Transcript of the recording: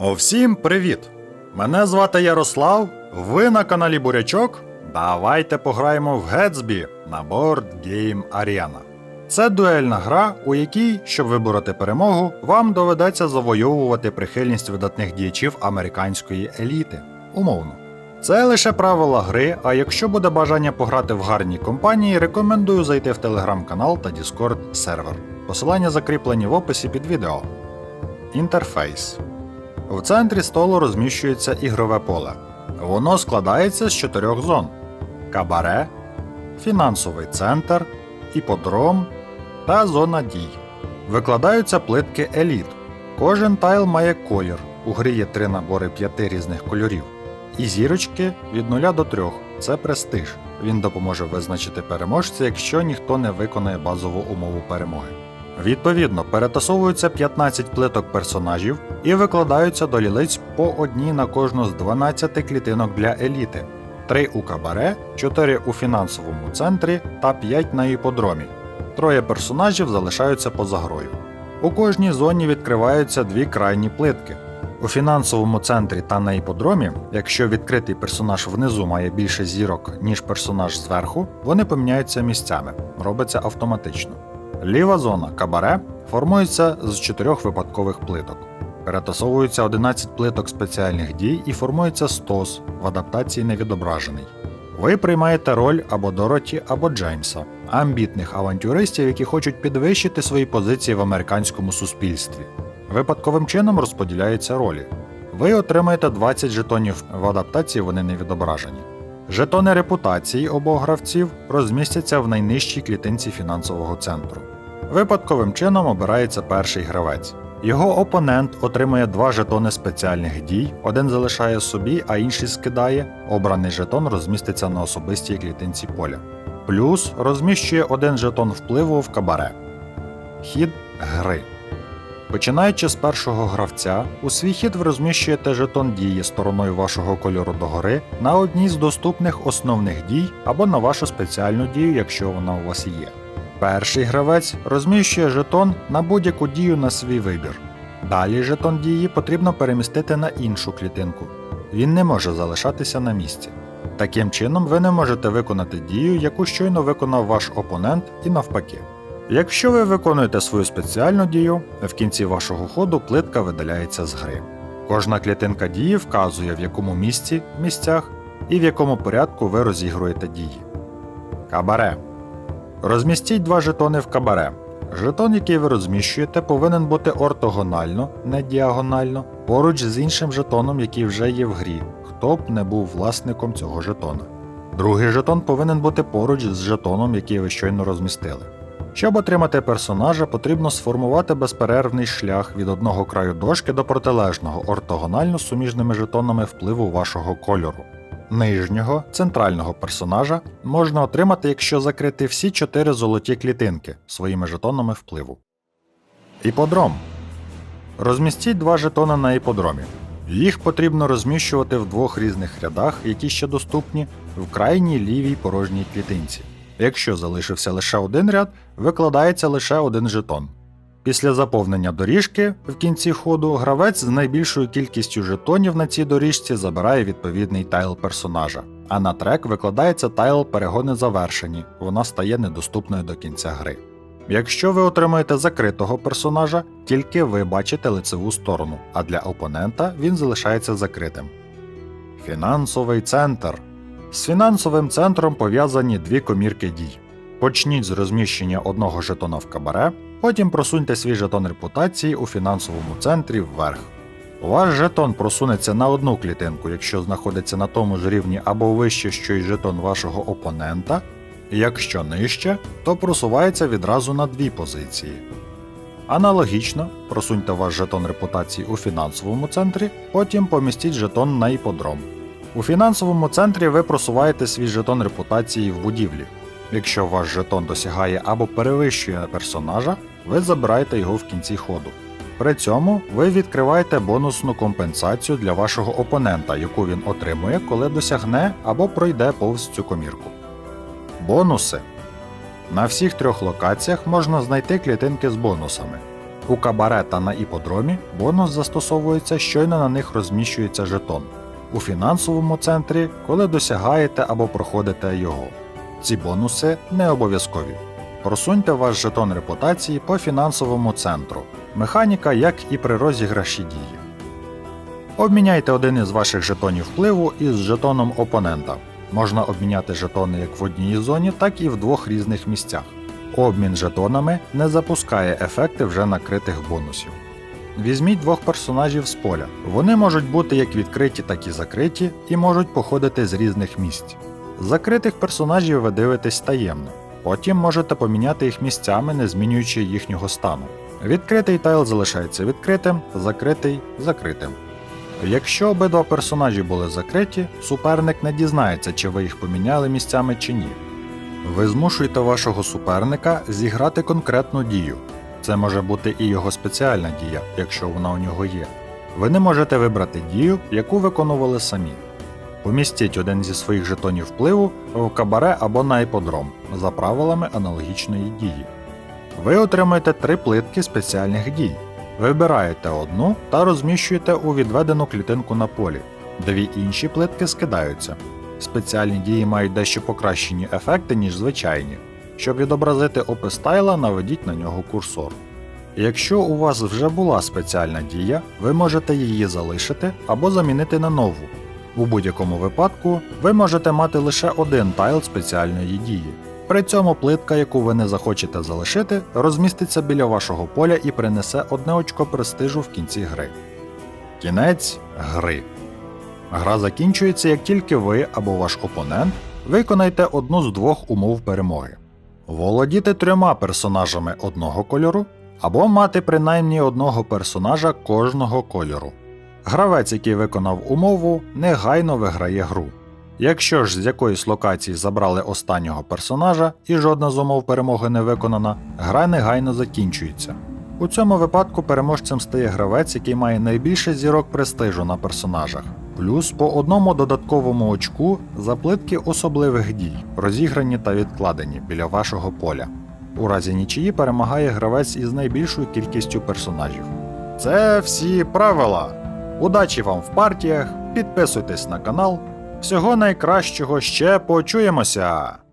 Всім привіт! Мене звати Ярослав. Ви на каналі Бурячок. Давайте пограємо в Гетсбі на Board Game Arena. Це дуельна гра, у якій, щоб вибороти перемогу, вам доведеться завойовувати прихильність видатних діячів американської еліти. Умовно. Це лише правила гри, а якщо буде бажання пограти в гарній компанії, рекомендую зайти в телеграм-канал та Discord сервер. Посилання закріплені в описі під відео. Інтерфейс. В центрі столу розміщується ігрове поле. Воно складається з чотирьох зон: кабаре, фінансовий центр, іподром та зона дій. Викладаються плитки еліт. Кожен тайл має колір. У грі є три набори п'яти різних кольорів. І зірочки від 0 до 3 це престиж. Він допоможе визначити переможця, якщо ніхто не виконає базову умову перемоги. Відповідно, перетасовуються 15 плиток персонажів і викладаються до лілиць по одній на кожну з 12 клітинок для еліти, 3 у кабаре, 4 у фінансовому центрі та 5 на іподромі. Троє персонажів залишаються поза грою. У кожній зоні відкриваються дві крайні плитки. У фінансовому центрі та на іподромі, якщо відкритий персонаж внизу має більше зірок, ніж персонаж зверху, вони поміняються місцями, робиться автоматично. Ліва зона кабаре формується з чотирьох випадкових плиток. Перетасовуються 11 плиток спеціальних дій і формується стос в адаптації невідображений. Ви приймаєте роль або Дороті, або Джеймса, амбітних авантюристів, які хочуть підвищити свої позиції в американському суспільстві. Випадковим чином розподіляються ролі. Ви отримаєте 20 жетонів в адаптації, вони не відображені. Жетони репутації обох гравців розмістяться в найнижчій клітинці фінансового центру. Випадковим чином обирається перший гравець. Його опонент отримує два жетони спеціальних дій, один залишає собі, а інший скидає. Обраний жетон розміститься на особистій клітинці поля. Плюс розміщує один жетон впливу в кабаре. Хід гри. Починаючи з першого гравця, у свій хід ви розміщуєте жетон дії стороною вашого кольору догори на одній з доступних основних дій або на вашу спеціальну дію, якщо вона у вас є. Перший гравець розміщує жетон на будь-яку дію на свій вибір. Далі жетон дії потрібно перемістити на іншу клітинку. Він не може залишатися на місці. Таким чином, ви не можете виконати дію, яку щойно виконав ваш опонент, і навпаки. Якщо ви виконуєте свою спеціальну дію, в кінці вашого ходу плитка видаляється з гри. Кожна клітинка дії вказує, в якому місці, місцях і в якому порядку ви розігруєте дії. Кабаре. Розмістіть два жетони в кабаре. Жетон, який ви розміщуєте, повинен бути ортогонально, не діагонально, поруч з іншим жетоном, який вже є в грі, хто б не був власником цього жетона. Другий жетон повинен бути поруч з жетоном, який ви щойно розмістили. Щоб отримати персонажа, потрібно сформувати безперервний шлях від одного краю дошки до протилежного ортогонально суміжними жетонами впливу вашого кольору. Нижнього центрального персонажа можна отримати, якщо закрити всі чотири золоті клітинки своїми жетонами впливу. Іподром. Розмістіть два жетони на іподромі. Їх потрібно розміщувати в двох різних рядах, які ще доступні, в крайній лівій порожній клітинці. Якщо залишився лише один ряд, викладається лише один жетон. Після заповнення доріжки в кінці ходу гравець з найбільшою кількістю жетонів на цій доріжці забирає відповідний тайл персонажа, а на трек викладається тайл перегони завершені, вона стає недоступною до кінця гри. Якщо ви отримаєте закритого персонажа, тільки ви бачите лицеву сторону, а для опонента він залишається закритим. Фінансовий центр. З фінансовим центром пов'язані дві комірки дій. Почніть з розміщення одного жетона в кабаре, потім просуньте свій жетон репутації у фінансовому центрі вверх. Ваш жетон просунеться на одну клітинку, якщо знаходиться на тому ж рівні або вище, що й жетон вашого опонента. Якщо нижче, то просувається відразу на дві позиції. Аналогічно, просуньте ваш жетон репутації у фінансовому центрі, потім помістіть жетон на іподром. У фінансовому центрі ви просуваєте свій жетон репутації в будівлі. Якщо ваш жетон досягає або перевищує персонажа, ви забираєте його в кінці ходу. При цьому ви відкриваєте бонусну компенсацію для вашого опонента, яку він отримує, коли досягне або пройде повз цю комірку. Бонуси. На всіх трьох локаціях можна знайти клітинки з бонусами. У кабаре та на іподромі бонус застосовується щойно на них розміщується жетон. У фінансовому центрі, коли досягаєте або проходите його. Ці бонуси не обов'язкові. Просуньте ваш жетон репутації по фінансовому центру. Механіка, як і при розіграші дії. Обміняйте один із ваших жетонів впливу із жетоном опонента. Можна обміняти жетони як в одній зоні, так і в двох різних місцях. Обмін жетонами не запускає ефекти вже накритих бонусів. Візьміть двох персонажів з поля. Вони можуть бути як відкриті, так і закриті, і можуть походити з різних місць. Закритих персонажів ви дивитесь таємно. Потім можете поміняти їх місцями, не змінюючи їхнього стану. Відкритий тайл залишається відкритим, закритий закритим. Якщо обидва персонажі були закриті, суперник не дізнається, чи ви їх поміняли місцями чи ні. Ви змушуєте вашого суперника зіграти конкретну дію. Це може бути і його спеціальна дія, якщо вона у нього є. Ви не можете вибрати дію, яку виконували самі. Помістіть один зі своїх жетонів впливу в кабаре або на іподром за правилами аналогічної дії. Ви отримаєте три плитки спеціальних дій. Вибираєте одну та розміщуєте у відведену клітинку на полі. Дві інші плитки скидаються. Спеціальні дії мають дещо покращені ефекти, ніж звичайні. Щоб відобразити опис тайла, наведіть на нього курсор. Якщо у вас вже була спеціальна дія, ви можете її залишити або замінити на нову. У будь-якому випадку ви можете мати лише один тайл спеціальної дії. При цьому плитка, яку ви не захочете залишити, розміститься біля вашого поля і принесе одне очко престижу в кінці гри. Кінець гри. Гра закінчується, як тільки ви або ваш опонент виконаєте одну з двох умов перемоги: володіти трьома персонажами одного кольору, або мати принаймні одного персонажа кожного кольору. Гравець, який виконав умову, негайно виграє гру. Якщо ж з якоїсь локації забрали останнього персонажа і жодна з умов перемоги не виконана, гра негайно закінчується. У цьому випадку переможцем стає гравець, який має найбільше зірок престижу на персонажах, плюс по одному додатковому очку за плитки особливих дій, розіграні та відкладені біля вашого поля. У разі нічиї перемагає гравець із найбільшою кількістю персонажів. Це всі правила. Удачі вам в партіях, підписуйтесь на канал. Всього найкращого ще почуємося!